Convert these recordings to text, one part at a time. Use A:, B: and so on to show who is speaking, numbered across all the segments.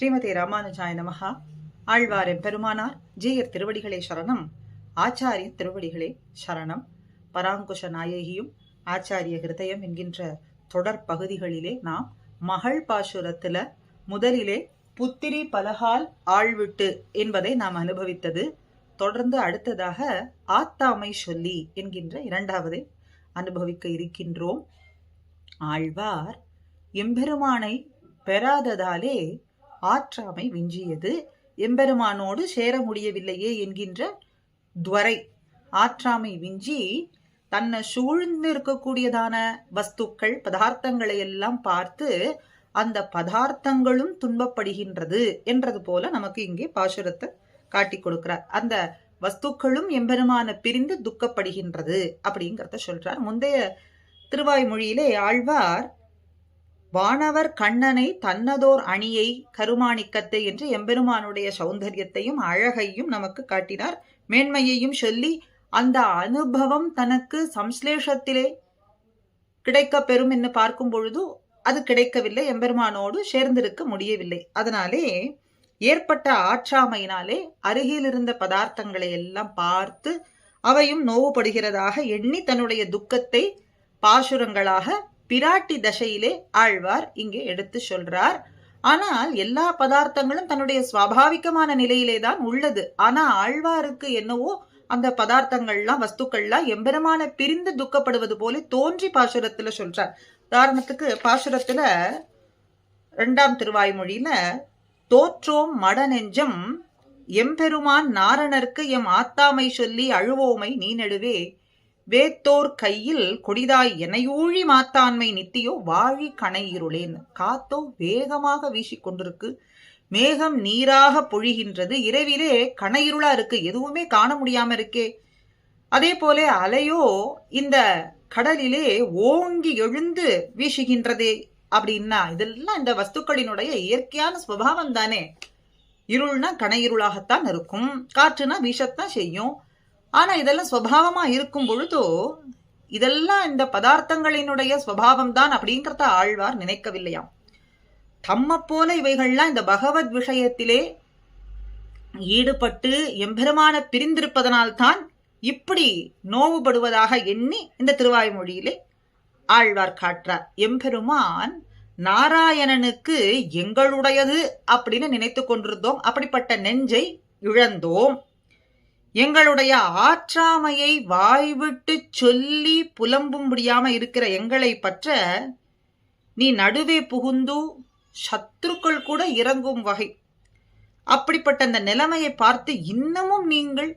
A: ஸ்ரீமதி ராமானுஜாய நமஹா. ஆழ்வார் பெருமானார் ஜீயர் திருவடிகளே சரணம். ஆச்சாரிய திருவடிகளே சரணம். பராங்குஷ நாயகியும் ஆச்சாரிய ஹிருதயம் என்கின்ற தொடர் பகுதிகளிலே நாம் மகள் பாசுரத்துல முதலிலே புத்திரி பலகால் ஆழ்விட்டு என்பதை நாம் அனுபவித்தது. தொடர்ந்து அடுத்ததாக ஆத்தாமை சொல்லி என்கின்ற இரண்டாவதை அனுபவிக்க இருக்கின்றோம். ஆழ்வார் எம்பெருமானை பெறாததாலே ஆற்றாமை விஞ்சியது. எம்பெருமானோடு சேர முடியவில்லையே என்கின்ற துவரை. ஆற்றாமை விஞ்சி தன்னை சூழ்ந்து இருக்கக்கூடியதான வஸ்துக்கள் பதார்த்தங்களை எல்லாம் பார்த்து அந்த பதார்த்தங்களும் துன்பப்படுகின்றது என்றது போல நமக்கு இங்கே பாசுரத்தை காட்டி கொடுக்கிறார். அந்த வஸ்துக்களும் எம்பெருமான பிரிந்து துக்கப்படுகின்றது அப்படிங்கிறத சொல்றார். முந்தைய திருவாய்மொழியிலே ஆழ்வார் வானவர் கண்ணனை தன்னதோர் அணியை கருமாணிக்கத்தை என்று எம்பெருமானுடைய சௌந்தரியத்தையும் அழகையும் நமக்கு காட்டினார். மேன்மையையும் சொல்லி அந்த அனுபவம் தனக்கு சம்ஸ்லேஷத்திலே கிடைக்க பெறும் என்று பார்க்கும் பொழுது அது கிடைக்கவில்லை. எம்பெருமானோடு சேர்ந்திருக்க முடியவில்லை. அதனாலே ஏற்பட்ட ஆற்றாமையினாலே அருகில் இருந்த பதார்த்தங்களை எல்லாம் பார்த்து அவையும் நோவுபடுகிறதாக எண்ணி தன்னுடைய துக்கத்தை பாசுரங்களாக பிராட்டி தசையிலே ஆழ்வார் இங்கே எடுத்து சொல்றார். ஆனால் எல்லா பதார்த்தங்களும் தன்னுடைய சுவாபாவிகமான நிலையிலே தான் உள்ளது. ஆனா ஆழ்வாருக்கு என்னவோ அந்த பதார்த்தங்கள்லாம் வஸ்துக்கள்லாம் எம்பெருமான பிரிந்து துக்கப்படுவது போல தோன்றி பாசுரத்துல சொல்றார். உதாரணத்துக்கு பாசுரத்துல ரெண்டாம் திருவாய்மொழியில தோற்றோம் மட நெஞ்சம் எம்பெருமான் நாரணருக்கு எம் ஆத்தாமை சொல்லி அழுவோமை நீ நடுவே வேத்தோர் கையில் கொடிதாய் எனையூழி மாத்தாண்மை நித்தியோ வாழி கணையிருளேன். காத்தோ வேகமாக வீசிக்கொண்டிருக்கு மேகம் நீராக பொழிகின்றது. இரவிலே கணையிருளா இருக்கு. எதுவுமே காண முடியாம இருக்கே. அதே போல அலையோ இந்த கடலிலே ஓங்கி எழுந்து வீசுகின்றதே அப்படின்னா இதெல்லாம் இந்த வஸ்துக்களினுடைய இயற்கையான சுபாவம் தானே இருள்னா கணையிருளாகத்தான் இருக்கும். காற்றுனா வீசத்தான் செய்யும். ஆனா இதெல்லாம் சுவாவமா இருக்கும் பொழுதோ இதெல்லாம் இந்த பதார்த்தங்களினுடைய சுவாவம் தான் அப்படிங்கிறத ஆழ்வார் நினைக்கவில்லையாம். தம்ம போல இவைகள்லாம் இந்த பகவத் விஷயத்திலே ஈடுபட்டு எம்பெருமான பிரிந்திருப்பதனால்தான் இப்படி நோவுபடுவதாக எண்ணி இந்த திருவாய்மொழியிலே ஆழ்வார் காட்டுறார். எம்பெருமான் நாராயணனுக்கு எங்களுடையது அப்படின்னு நினைத்து கொண்டிருந்தோம். அப்படிப்பட்ட நெஞ்சை இழந்தோம். எங்களுடைய ஆற்றாமையை வாய்விட்டு சொல்லி புலம்பும்படியாம இருக்கிற எங்களை பற்ற நீ நடுவே புகுந்து சத்துருக்கள் கூட இறங்கும் வகை. அப்படிப்பட்ட அந்த நிலைமையை பார்த்து இன்னமும் நீங்கள்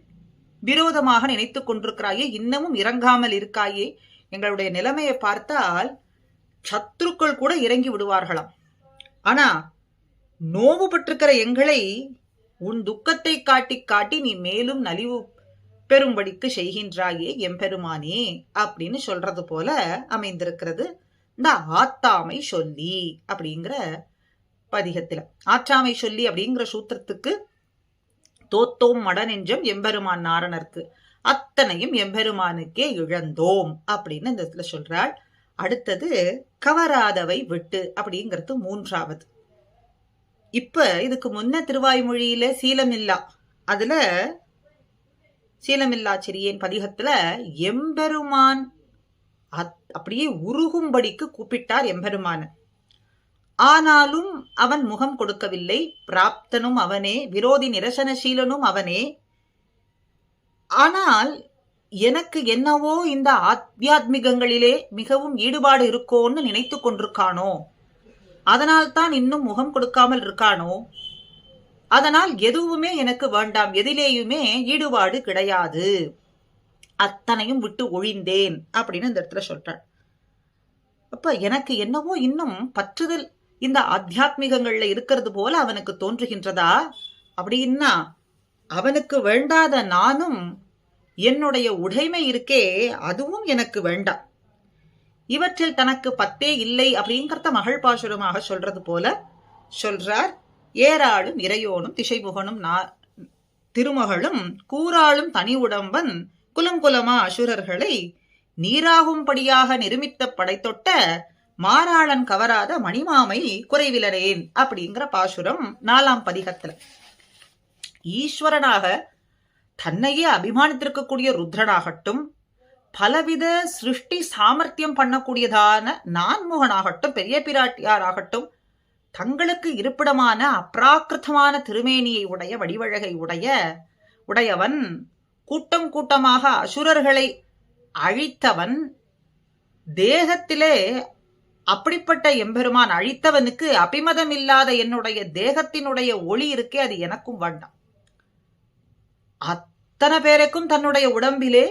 A: விரோதமாக நினைத்துக் கொண்டிருக்கிறாயே இன்னமும் இறங்காமல் இருக்காயே எங்களுடைய நிலைமையை பார்த்தால் சத்துருக்கள் கூட இறங்கி விடுவார்களாம். ஆனா நோவுபட்டிருக்கிற எங்களை உன் துக்கத்தை காட்டி காட்டி நீ மேலும் நலிவு பெறும்படிக்கு செய்கின்றாயே எம்பெருமானே அப்படின்னு சொல்றது போல அமைந்திருக்கிறது. இந்த ஆத்தாமை சொல்லி அப்படிங்கிற பதிகத்துல. ஆற்றாமை சொல்லி அப்படிங்கிற சூத்திரத்துக்கு தோத்தோம் மடநெஞ்சம் எம்பெருமான் நாரணருக்கு. அத்தனையும் எம்பெருமானுக்கே இழந்தோம் அப்படின்னு இந்த இடத்துல சொல்றாள். அடுத்தது கவராதவை விட்டு அப்படிங்கிறது மூன்றாவது. இப்ப இதுக்கு முன்ன திருவாய்மொழியில சீலமில்லா. அதுல சீலமில்லா சிறியேன் பதிகத்துல எம்பெருமான் அப்படியே உருகும்படிக்கு கூப்பிட்டார் எம்பெருமான. ஆனாலும் அவன் முகம் கொடுக்கவில்லை. பிராப்தனும் அவனே விரோதி நிரசனசீலனும் அவனே. ஆனால் எனக்கு என்னவோ இந்த ஆத்தியாத்மிகங்களிலே மிகவும் ஈடுபாடு இருக்கோன்னு நினைத்து கொண்டிருக்கானோ? அதனால் தான் இன்னும் முகம் கொடுக்காமல் இருக்கானோ? அதனால் எதுவுமே எனக்கு வேண்டாம். எதிலேயுமே ஈடுபாடு கிடையாது. அத்தனையும் விட்டு ஒழிந்தேன் அப்படின்னு இந்த இடத்துல சொல்றார். அப்ப எனக்கு என்னவோ இன்னும் பற்றுதல் இந்த ஆத்தியாத்மிகங்கள்ல இருக்கிறது போல அவனுக்கு தோன்றுகின்றதா? அப்படின்னா அவனுக்கு வேண்டாத நானும் என்னுடைய உடைமை இருக்கே அதுவும் எனக்கு வேண்டாம். இவற்றில் தனக்கு பத்தே இல்லை அப்படிங்கிறத மகள் பாசுரமாக சொல்றது போல சொல்றார். ஏராளும் இறையோனும் திசைமுகனும் திருமகளும் கூறாளும் தனி உடம்பன் குலம் குலமா அசுரர்களை நீராகும்படியாக நிருமித்த படைத்தொட்ட மாறாளன் கவராத மணிமாமை குறைவிலரேன் அப்படிங்கிற பாசுரம் நாலாம் பதிகத்துல. ஈஸ்வரனாக தன்னையே அபிமானித்திருக்கக்கூடிய ருத்ரனாகட்டும் பலவித சிருஷ்டி சாமர்த்தியம் பண்ணக்கூடியதான நான்முகனாகட்டும் பெரிய பிராட்டியாராகட்டும் தங்களுக்கு இருப்பிடமான அப்ராக்கிருத்தமான திருமேனியை உடைய வடிவழகை உடைய உடையவன் கூட்டம் கூட்டமாக அசுரர்களை அழித்தவன் தேகத்திலே அப்படிப்பட்ட எம்பெருமான் அழித்தவனுக்கு அபிமதம் இல்லாத என்னுடைய தேகத்தினுடைய ஒளி இருக்கே அது எனக்கும் வண்ணம். அத்தனை பேருக்கும் தன்னுடைய உடம்பிலே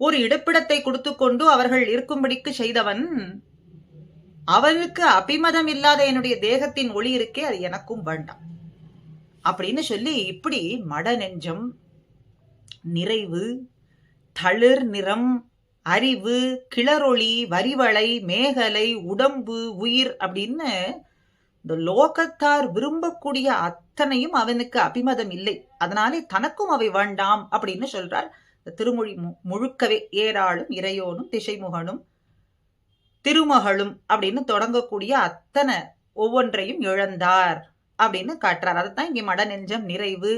A: ஒரு இடப்பிடத்தை கொடுத்து கொண்டு அவர்கள் இருக்கும்படிக்கு செய்தவன் அவனுக்கு அபிமதம் இல்லாத என்னுடைய தேகத்தின் ஒளி இருக்கே அது எனக்கும் வேண்டாம். அப்படின்னு சொல்லி இப்படி மட நெஞ்சம் நிறைவு தளிர் நிறம் அறிவு கிளரொளி வரிவளை மேகலை உடம்பு உயிர் அப்படின்னு இந்த லோகத்தார் விரும்பக்கூடிய அத்தனையும் அவனுக்கு அபிமதம் இல்லை. அதனாலே தனக்கும் அவை வேண்டாம் அப்படின்னு சொல்றார் இந்த திருமொழி முழுக்கவே ஏராளும் இறையோனும் திசைமுகனும் திருமகளும் அப்படின்னு தொடங்கக்கூடிய அத்தனை ஒவ்வொன்றையும் இழந்தார் அப்படின்னு காட்டுறார். அதைத்தான் இங்கே மட நெஞ்சம் நிறைவு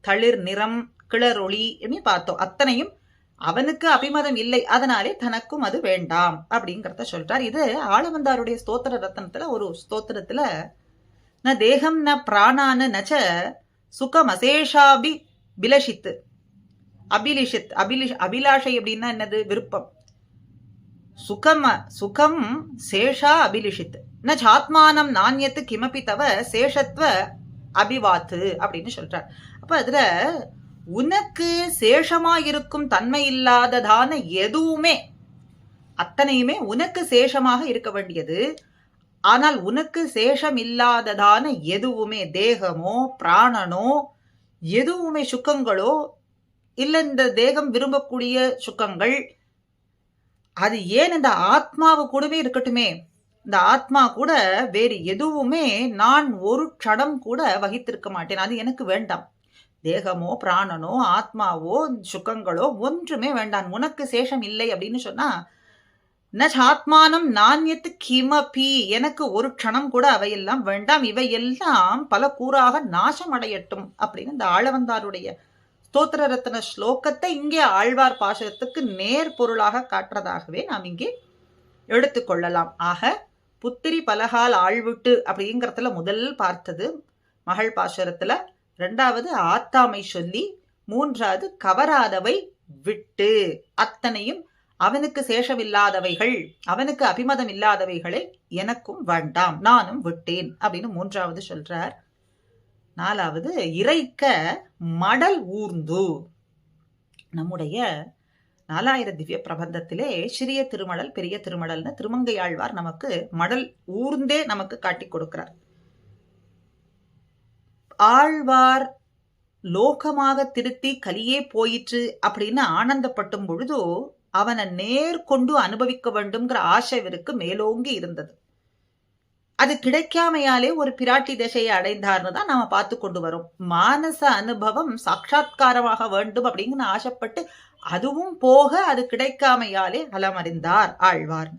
A: தளிர் நிறம் கிளரொளி பார்த்தோம். அத்தனையும் அவனுக்கு அபிமதம் இல்லை அதனாலே தனக்கும் அது வேண்டாம் அப்படிங்கிறத சொல்றார். இது ஆளவந்தாருடைய ஸ்தோத்திர ரத்னத்துல ஒரு ஸ்தோத்திரத்துல ந தேகம் ந பிராணான நச்ச சுகம் அசேஷாபி பிலஷித்து அபிலிஷித் அபிலிஷ் அபிலாஷை அப்படின்னா என்னது? விருப்பம். சுகம் சுகம் சேஷா அபிலிஷித். ந சாத்மானம் நானியத்து கிமப்பி தவ சேஷத்துவ அபிவாத்து அப்படின்னு சொல்றார். அப்ப அதுல உனக்கு சேஷமா இருக்கும் தன்மை இல்லாததான எதுவுமே அத்தனையுமே உனக்கு சேஷமாக இருக்க வேண்டியது. ஆனால் உனக்கு சேஷம் இல்லாததான எதுவுமே தேகமோ பிராணனோ எதுவுமே சுக்கங்களோ இல்லை இந்த தேகம் விரும்பக்கூடிய சுக்கங்கள் அது ஏன் இந்த ஆத்மாவு கூடவே இருக்கட்டுமே? இந்த ஆத்மா கூட வேறு எதுவுமே நான் ஒரு க்ஷணம் கூட வகித்திருக்க மாட்டேன். அது எனக்கு வேண்டாம். தேகமோ பிராணனோ ஆத்மாவோ சுக்கங்களோ ஒன்றுமே வேண்டாம். உனக்கு சேஷம் இல்லை அப்படின்னு சொன்னா ஆத்மானம் நானியத்து கிமபி. எனக்கு ஒரு க்ஷணம் கூட அவையெல்லாம் வேண்டாம். இவையெல்லாம் பல கூறாக நாசம் அடையட்டும் அப்படின்னு இந்த ஆழவந்தாருடைய ஸ்தோத்திர ரத்ன ஸ்லோகத்தை இங்கே ஆழ்வார் பாசகத்துக்கு நேர் பொருளாக காட்டுறதாகவே நாம் இங்கே எடுத்துக்கொள்ளலாம் ஆக புத்திரி பலகால் ஆழ்விட்டு அப்படிங்கிறதுல முதல் பார்த்தது. மகள் பாசுரத்துல ரெண்டாவது ஆத்தாமை சொல்லி மூன்றாவது கவராதவை விட்டு. அத்தனையும் அவனுக்கு சேஷமில்லாதவைகள் அவனுக்கு அபிமதம் இல்லாதவைகளை எனக்கும் வேண்டாம் நானும் விட்டேன் அப்படின்னு மூன்றாவது சொல்றார். நாலாவது இறைக்க மடல் ஊர்ந்து. நம்முடைய நாலாயிர திவ்ய பிரபந்தத்திலே சிறிய திருமடல் பெரிய திருமடல்னு திருமங்கையாழ்வார் நமக்கு மடல் ஊர்ந்தே நமக்கு காட்டி கொடுக்கிறார். ஆழ்வார் லோகமாக திருத்தி கலியே போயிற்று அப்படின்னு ஆனந்தப்பட்டும் பொழுது அவனை நேர்கொண்டு அனுபவிக்க வேண்டும்ங்கிற ஆசை இவருக்கு மேலோங்கி இருந்தது. அது கிடைக்காமையாலே ஒரு பிராட்டி திசையை அடைந்தார்னு தான் நாம பார்த்து கொண்டு வரோம். மானச அனுபவம் சாட்சா்காரமாக வேண்டும் அப்படிங்கன்னு ஆசைப்பட்டு அதுவும் போக அது கிடைக்காமையாலே அலமறிந்தார் ஆழ்வார்.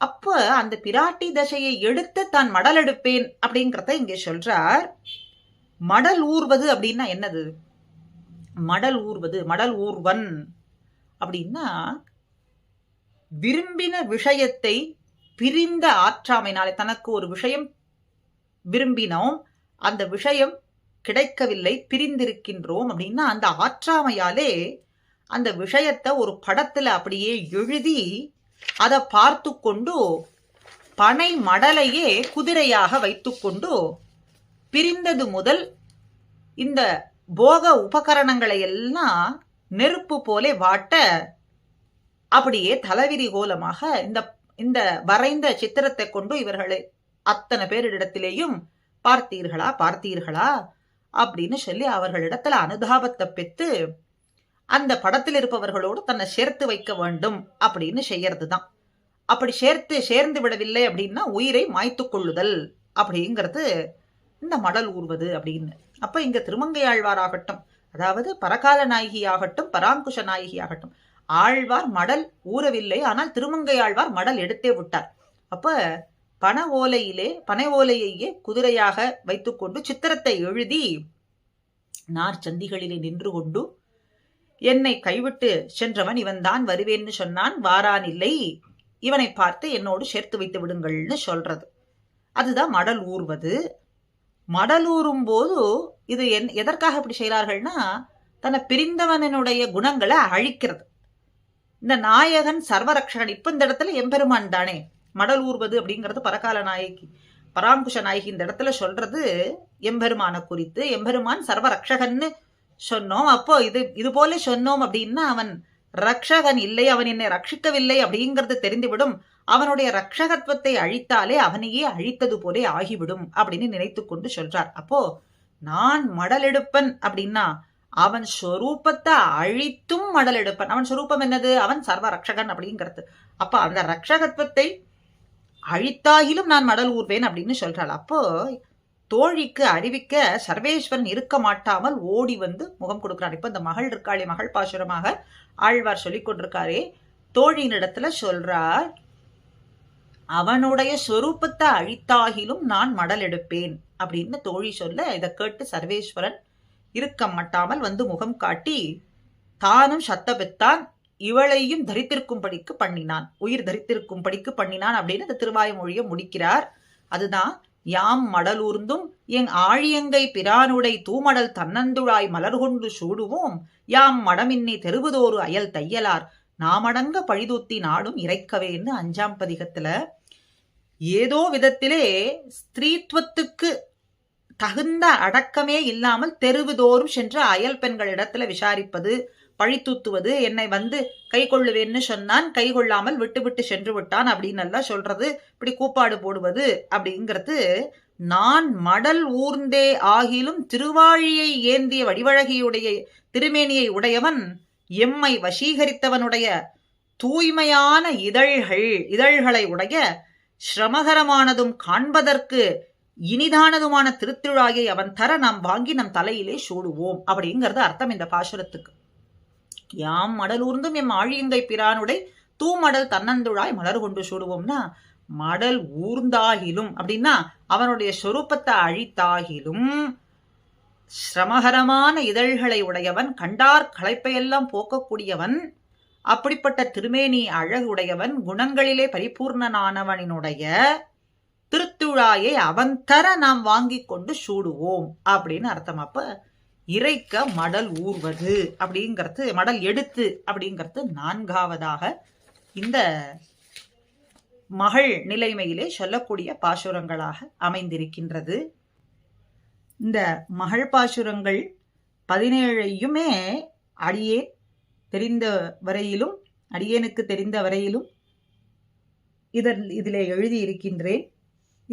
A: அப்ப அந்த பிராட்டி தசையை எடுத்து தான் மடல் எடுப்பேன் அப்படிங்கிறத இங்கே சொல்றார். மடல் ஊர்வது அப்படின்னா என்னது? மடல் ஊர்வது மடல் ஊர்வன் அப்படின்னா விரும்பின விஷயத்தை பிரிந்த ஆற்றாமைனாலே தனக்கு ஒரு விஷயம் விரும்பினோம். அந்த விஷயம் கிடைக்கவில்லை பிரிந்திருக்கின்றோம் அப்படின்னா அந்த ஆற்றாமையாலே அந்த விஷயத்தை ஒரு படத்துல அப்படியே எழுதி அதை பார்த்து கொண்டு பனை மடலையே குதிரையாக வைத்துக்கொண்டு பிரிந்தது முதல் இந்த போக உபகரணங்களை எல்லாம் நெருப்பு போலே வாட்ட அப்படியே தலைவிரி கோலமாக இந்த இந்த வரைந்த சித்திரத்தை கொண்டு இவர்களை அத்தனை பேரிடத்திலேயும் பார்த்தீர்களா பார்த்தீர்களா? அப்படின்னு சொல்லி அவர்களிடத்துல அனுதாபத்தை பெற்று அந்த படத்தில் இருப்பவர்களோடு தன்னை சேர்த்து வைக்க வேண்டும் அப்படின்னு செய்யறது தான் அப்படி சேர்த்து சேர்ந்து விடவில்லை அப்படின்னா உயிரை மாய்த்து கொள்ளுதல் அப்படிங்கிறது இந்த மடல் ஊர்வது அப்படின்னு. அப்ப இங்க திருமங்கையாழ்வாராகட்டும் அதாவது பரகால நாயகி ஆகட்டும் பராங்குஷ நாயகி ஆகட்டும் ஆழ்வார் மடல் ஊறவில்லை. ஆனால் திருமங்கை ஆழ்வார் மடல் எடுத்தே விட்டார். அப்ப பண ஓலையிலே பனை ஓலையையே குதிரையாக வைத்துக்கொண்டு சித்திரத்தை எழுதி நார் சந்திகளிலே நின்று கொண்டு என்னை கைவிட்டு சென்றவன் இவன்தான் வருவேன்னு சொன்னான். வாரான் இல்லை. இவனை பார்த்து என்னோடு சேர்த்து வைத்து விடுங்கள்னு சொல்றது. அதுதான் மடல் ஊறுவது மடல் ஊறும் போது இது என் எதற்காக இப்படி செய்கிறார்கள்னா தன்னை பிரிந்தவனுடைய குணங்களை அழிக்கிறது. இந்த நாயகன் சர்வரக்ஷகன் இப்ப இந்த இடத்துல எம்பெருமான் தானே? மடல் ஊர்வது அப்படிங்கிறது பரகால நாயகி பராங்குஷ நாயகி இந்த இடத்துல சொல்றது எம்பெருமானை குறித்து. எம்பெருமான் சர்வரக்ஷகன்னு சொன்னோம். அப்போ இது இது போல சொன்னோம் அப்படின்னா அவன் ரக்ஷகன் இல்லை அவன் என்னை ரட்சிக்கவில்லை அப்படிங்கிறது தெரிந்துவிடும். அவனுடைய ரக்ஷகத்துவத்தை அழித்தாலே அவனையே அழித்தது போலே ஆகிவிடும் அப்படின்னு நினைத்து கொண்டு சொல்றார். அப்போ நான் மடலெடுப்பன் அப்படின்னா அவன் ஸ்வரூபத்தை அழித்தும் மடல் எடுப்பான். அவன் ஸ்வரூபம் என்னது? அவன் சர்வ ரக்ஷகன் அப்படிங்கிறது. அப்ப அந்த ரக்ஷகத்துவத்தை அழித்தாகிலும் நான் மடல் ஊர்வேன் அப்படின்னு சொல்றாள். அப்போ தோழிக்கு அறிவிக்க சர்வேஸ்வரன் இருக்க மாட்டாமல் ஓடி வந்து முகம் கொடுக்கிறார் இப்ப இந்த மகள் இருக்காளே மகள் பாசுரமாக ஆழ்வார் சொல்லிக் கொண்டிருக்காரே. தோழியினிடத்துல சொல்றார் அவனுடைய சொரூபத்தை அழித்தாகிலும் நான் மடல் எடுப்பேன் அப்படின்னு தோழி சொல்ல இதை கேட்டு சர்வேஸ்வரன் இருக்க மாட்டாமல் வந்து முகம் காட்டி தானும் சத்தபெத்தான் இவளையும் தரித்திருக்கும்படிக்கு பண்ணினான். உயிர் தரித்திருக்கும்படிக்கு பண்ணினான் அப்படின்னு அந்த திருவாய் மொழியை முடிக்கிறார். அதுதான் யாம் மடலூர்ந்தும் எங் ஆழியங்கை பிரானுடை தூமடல் தன்னந்துழாய் மலர்கொண்டு சூடுவோம். யாம் மடமின்னி தெருவுதோறு அயல் தையலார். நாமடங்க பழிதூத்தி நாடும் இறைக்கவேன்னு அஞ்சாம் பதிகத்துல ஏதோ விதத்திலே ஸ்திரீத்துவத்துக்கு தகுந்த அடக்கமே இல்லாமல் தெருவுதோறும் சென்று அயல் பெண்களிடத்துல விசாரிப்பது பழித்தூத்துவது என்னை வந்து கை கொள்ளுவேன்னு சொன்னான் கை கொள்ளாமல் விட்டு விட்டு சென்று விட்டான் அப்படின்னு எல்லாம் சொல்றது இப்படி கூப்பாடு போடுவது அப்படிங்கிறது நான் மடல் ஊர்ந்தே ஆகிலும் திருவாழியை ஏந்திய வடிவழகியுடைய திருமேனியை உடையவன் எம்மை வசீகரித்தவனுடைய தூய்மையான இதழ்கள் இதழ்களை உடைய சிரமகரமானதும் காண்பதற்கு இனிதானதுமான திருத்திழாயை அவன் தர நாம் வாங்கி நம் தலையிலே சூடுவோம் அப்படிங்கிறது அர்த்தம் இந்த பாசுரத்துக்கு. யாம் மடலூர்ந்தும் எம் ஆழியங்கை பிரானுடை தூமடல் தன்னந்துழாய் மலர் கொண்டு சூடுவோம்னா மடல் ஊர்ந்தாகிலும் அப்படின்னா அவனுடைய சொரூபத்தை அழித்தாகிலும் சிரமகரமான இதழ்களை உடையவன் கண்டார் களைப்பையெல்லாம் போக்கக்கூடியவன் அப்படிப்பட்ட திருமேனி அழகுடையவன் குணங்களிலே பரிபூர்ணனானவனினுடைய திருத்துழாயை அவன் தர நாம் வாங்கி கொண்டு சூடுவோம் அப்படின்னு அர்த்தம். அப்ப இறைக்க மடல் ஊர்வது அப்படிங்கிறது மடல் எடுத்து அப்படிங்கிறது நான்காவதாக இந்த மகள் நிலைமையிலே சொல்லக்கூடிய பாசுரங்களாக அமைந்திருக்கின்றது. இந்த மகள் பாசுரங்கள் பதினேழையுமே அடியே தெரிந்த வரையிலும் அடியேனுக்கு தெரிந்த வரையிலும் இதில் இதிலே எழுதியிருக்கின்றேன்.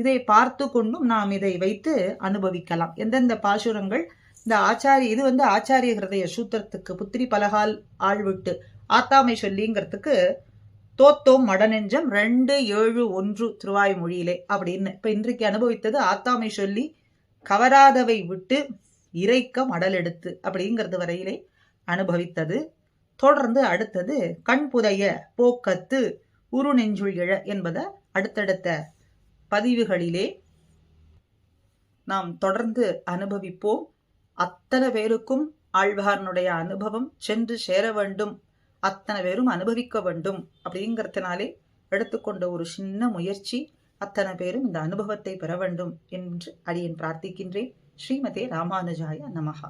A: இதை பார்த்து கொண்டும் நாம் இதை வைத்து அனுபவிக்கலாம். எந்தெந்த பாசுரங்கள்? இந்த ஆச்சாரி இது வந்து ஆச்சாரிய ஹிருதய சூத்திரத்துக்கு புத்திரி பலகால் ஆழ்விட்டு ஆத்தாமை சொல்லிங்கிறதுக்கு தோத்தோம் மடநெஞ்சம் ரெண்டு ஏழு ஒன்று திருவாய் மொழியிலே அப்படின்னு. இப்ப இன்றைக்கு அனுபவித்தது ஆத்தாமை சொல்லி கவராதவை விட்டு இறைக்க மடல் எடுத்து அப்படிங்கிறது வரையிலே அனுபவித்தது. தொடர்ந்து அடுத்தது கண் புதைய போக்கத்து உரு நெஞ்சுள் இழ என்பதை அடுத்தடுத்த பதிவுகளிலே நாம் தொடர்ந்து அனுபவிப்போம். அத்தனை பேருக்கும் ஆழ்வாரனுடைய அனுபவம் சென்று சேர வேண்டும். அத்தனை பேரும் அனுபவிக்க வேண்டும் அப்படிங்கிறதுனாலே எடுத்துக்கொண்ட ஒரு சின்ன முயற்சி அத்தனை பேரும் இந்த அனுபவத்தை பெற வேண்டும் என்று அடியேன் பிரார்த்திக்கின்றேன். ஸ்ரீமதே ராமானுஜாய நமகா